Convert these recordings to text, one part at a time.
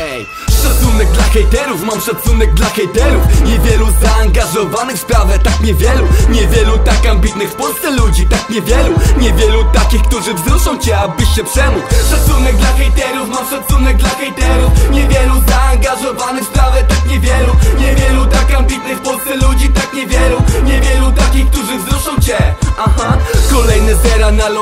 Ej, szacunek dla hejterów, mam szacunek dla hejterów. Niewielu zaangażowanych w sprawę, tak niewielu. Niewielu tak ambitnych w Polsce ludzi, tak niewielu. Niewielu takich, którzy wzruszą cię, abyś się przemógł. Szacunek dla hejterów, mam szacunek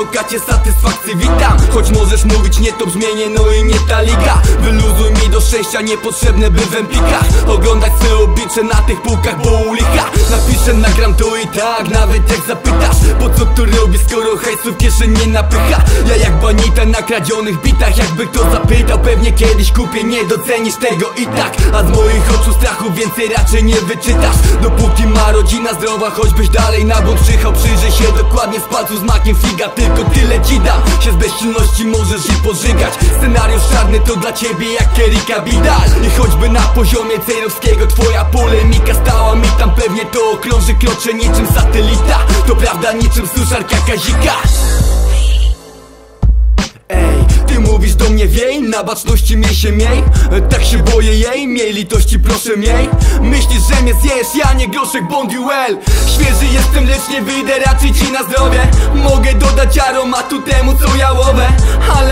lokacie satysfakcji witam. Choć możesz mówić nie to brzmienie, no i nie ta liga. Wyluzuj mi do szczęścia niepotrzebne by w empikach Oglądać swoje oblicze na tych półkach, bo u licha Napiszę, nagram to i tak, nawet jak zapytasz Po co to robię, skoro hajsu w kieszeni napycha? Ja jak banita na kradzionych bitach Jakby kto zapytał, pewnie kiedyś kupię Nie docenisz tego i tak. A z moich oczu strachu więcej raczej nie wyczytasz. Dopóki ma rodzina zdrowa, choćbyś dalej na błąd przyjechał Przyjrzyj się dokładnie z palcu makiem figa Tylko tyle ci dam, się z bezsilności możesz i pożygać. Scenariusz czarny to dla ciebie jak Erika Bidal. I choćby na poziomie Cejrowskiego twoja polemika stała mi tam Pewnie to okrąży krocze niczym satelita. To prawda niczym suszarka Kazika ty mówisz do mnie wiej, na baczności miej się miej. E, Tak się boję jej, miej litości proszę miej. Myślisz, że mnie zjesz, ja nie groszek Bonduel Świeży jestem, lecz nie wyjdę raczej ci na zdrowie. Mogę dodać aromatu temu co jałowe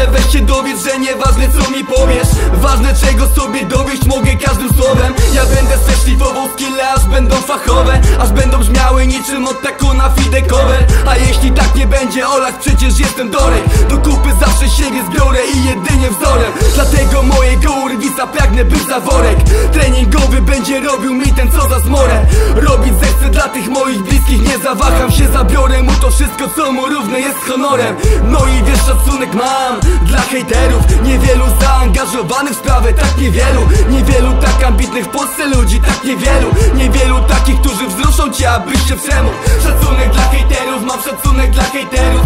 Ale weź się dowiedz, że nieważne co mi powiesz. Ważne czego sobie dowieść mogę każdym słowem. Ja będę se szlifował skille, aż będą fachowe. Aż będą brzmiały niczym od taku na fidekowe. A jeśli tak nie będzie, Olak przecież jestem Dorek. Do kupy zawsze siebie zbiorę i jedynie wzorem. Dlatego mojego urwisa pragnę być za worek Treningowy będzie robił mi ten co za zmorę. Robić zechcę dla tych moich bliskich Nie zawaham się, zabiorę mu to wszystko co mu równe jest honorem. No i wiesz szacunek mam dla hejterów Niewielu zaangażowanych w sprawę, tak niewielu. Niewielu tak ambitnych w Polsce ludzi, tak niewielu. Niewielu takich, którzy wzruszą cię, abyś się przemógł. Szacunek dla hejterów, mam szacunek dla hejterów